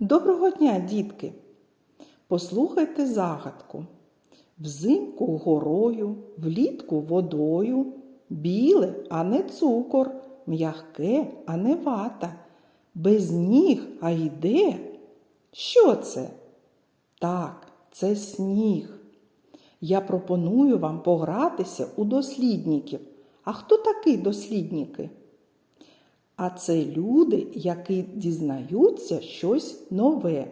Доброго дня, дітки! Послухайте загадку. Взимку горою, влітку водою, біле, а не цукор, м'ягке, а не вата, без ніг, а йде. Що це? Так, це сніг. Я пропоную вам погратися у дослідників. А хто такі дослідники? А це люди, які дізнаються щось нове.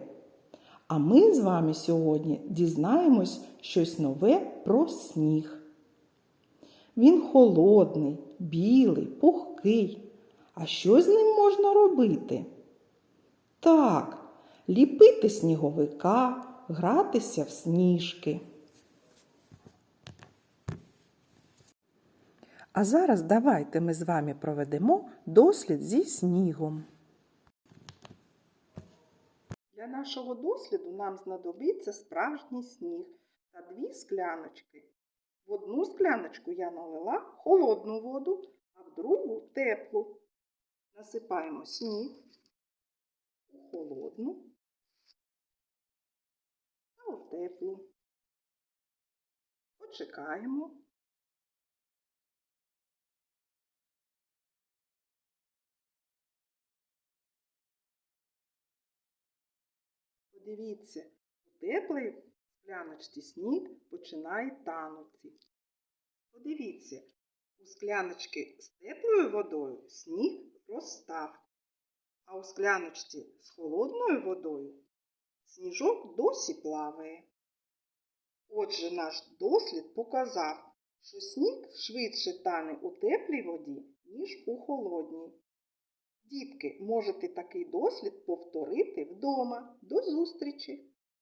А ми з вами сьогодні дізнаємось щось нове про сніг. Він холодний, білий, пухкий. А що з ним можна робити? Так, ліпити сніговика, гратися в сніжки. А зараз давайте ми з вами проведемо дослід зі снігом. Для нашого досліду нам знадобиться справжній сніг та дві скляночки. В одну скляночку я налила холодну воду, а в другу теплу. Насипаємо сніг у холодну та у теплу. Почекаємо. Подивіться, у теплій скляночці сніг починає танути. Подивіться, у скляночці з теплою водою сніг розстав, а у скляночці з холодною водою сніжок досі плаває. Отже, наш дослід показав, що сніг швидше тане у теплій воді, ніж у холодній. Дітки, можете такий дослід повторити вдома. До зустрічі!